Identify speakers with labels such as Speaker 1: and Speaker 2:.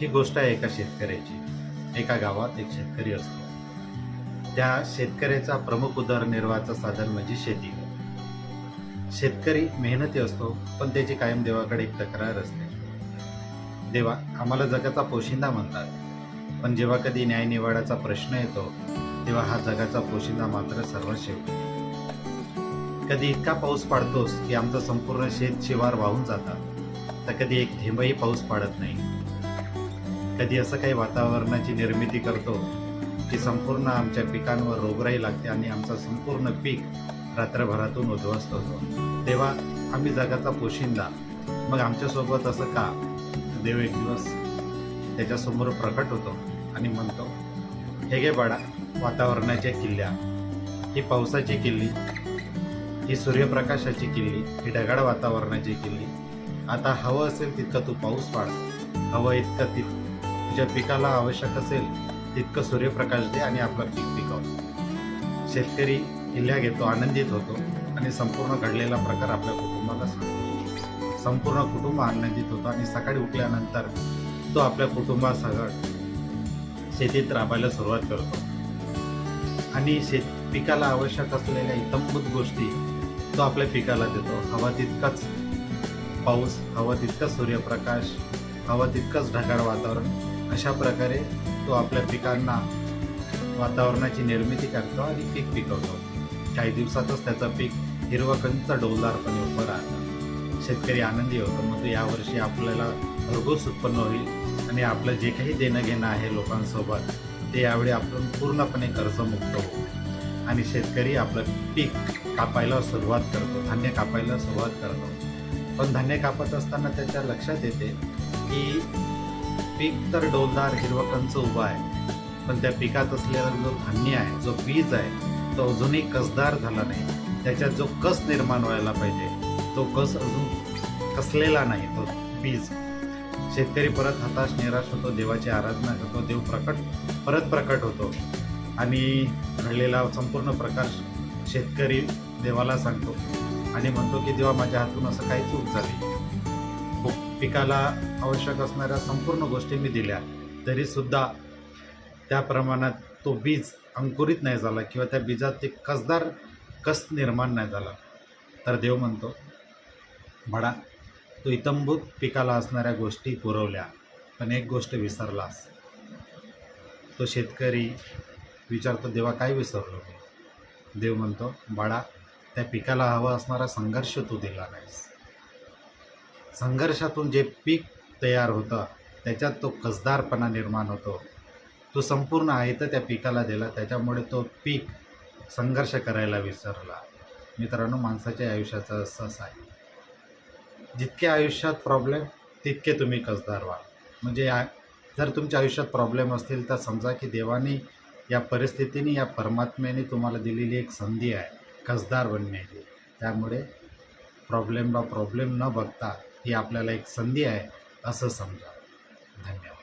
Speaker 1: ही गोष्ट आहे एका शेतकऱ्याची. एका गावात एक शेतकरी असतो. त्या शेतकऱ्याचा प्रमुख उदरनिर्वाहाचं साधन म्हणजे शेती. शेतकरी मेहनती असतो पण त्याची कायम देवाकडे एक तक्रार असते. देवा आम्हाला जगाचा पोशिंदा म्हणतात. पण जेव्हा कधी न्यायनिवाडाचा प्रश्न येतो तेव्हा हा जगाचा पोशिंदा मात्र सर्व शेवटी. कधी इतका पाऊस पाडतोस की आमचं संपूर्ण शेत शिवार वाहून जातात. तर कधी एक थेंबही पाऊस पाडत नाही. कधी असं काही वातावरणाची निर्मिती करतो की संपूर्ण आमच्या पिकांवर रोगराई लागते आणि आमचा संपूर्ण पीक रात्रभरातून उद्ध्वस्त होतो. तेव्हा आम्ही जगाचा पोशिंदा. मग आमच्यासोबत असं का? देव एक दिवस त्याच्यासमोर प्रकट होतो आणि म्हणतो हे गे बाळा वातावरणाच्या किल्ल्या. ही पावसाची किल्ली. ही सूर्यप्रकाशाची किल्ली. ही ढगाळ वातावरणाची किल्ली. आता हवं असेल तितकं तू पाऊस पाड. हवं इतकं तितकं तुझ्या पिकाला आवश्यक असेल तितकं सूर्यप्रकाश दे आणि आपलं पीक पिकव. शेतकरी किल्ल्या घेतो आनंदित होतो आणि संपूर्ण घडलेला प्रकार आपल्या कुटुंबाला सांगतो. संपूर्ण कुटुंब आनंदित होतो आणि सकाळी उठल्यानंतर तो आपल्या कुटुंबासह शेतीत राबायला सुरुवात करतो. आणि शेत पिकाला आवश्यक असलेल्या इतंभूत गोष्टी तो आपल्या पिकाला देतो. हवा तितकाच पाऊस हवा तितकाच सूर्यप्रकाश हवा तितकंच ढगाळ वातावरण अशा प्रकारे तो आपल्या पिकांना वातावरणाची निर्मिती करतो आणि पीक पिकवतो. काही दिवसातच त्याचं पीक हिरवं कंच डौलदारपणे उभं राहतं. शेतकरी आनंदी होतो. मग यावर्षी आपल्याला भरघोस उत्पन्न होईल आणि आपलं जे काही देणं घेणं आहे लोकांसोबत ते यावेळी आपण पूर्णपणे कर्जमुक्त होऊ. आणि शेतकरी आपलं पीक कापायला सुरुवात करतो. धान्य कापायला सुरुवात करतो. पण धान्य कापत असताना त्याच्या लक्षात येते की पीक तर डोलदार हिरवं कंच उभं आहे. पण त्या पिकात असलेला जो धान्य आहे जो बीज आहे तो अजूनही कसदार झाला नाही. त्याच्यात जो कस निर्माण व्हायला पाहिजे तो कस अजून कसलेला नाही तो बीज. शेतकरी परत हताश निराश होतो देवाची आराधना करतो देव प्रकट परत प्रकट होतो. आणि घडलेला संपूर्ण प्रकार शेतकरी देवाला सांगतो. आणि म्हणतो की देवा माझ्या हातून असं काही चूक झाली. पिकाला आवश्यक असणाऱ्या संपूर्ण गोष्टी मी दिल्या. तरीसुद्धा त्या प्रमाणात तो बीज अंकुरित नाही झाला किंवा त्या बीजात ते कसदार कस निर्माण नाही झाला. तर देव म्हणतो म्हणा तू इतंभूत पिकाला असणाऱ्या गोष्टी पुरवल्या पण एक गोष्ट विसरलास. तो शेतकरी विचारतो देवा काय विसरलो मी? देव म्हणतो बाळा त्या पिकाला हवा असणारा संघर्ष तू दिला नाहीस. संघर्षातून जे पीक तयार होतं त्याच्यात तो कसदारपणा निर्माण होतो. तो संपूर्ण आहे तर त्या पिकाला दिला. त्याच्यामुळे तो पीक संघर्ष करायला विसरला. मित्रांनो माणसाच्या आयुष्याचं असंच आहे. जितके आयुष्यात प्रॉब्लेम तितके तुम्ही कसदार व्हा. म्हणजे आ जर तुमच्या आयुष्यात प्रॉब्लेम असतील तर समजा की देवाने या परिस्थितीने या परमात्म्याने तुम्हाला दिलेली एक संधी आहे कसदार बनण्याची. त्यामुळे प्रॉब्लेमला प्रॉब्लेम न बघता ही आपल्याला एक संधी आहे असं समजा. धन्यवाद.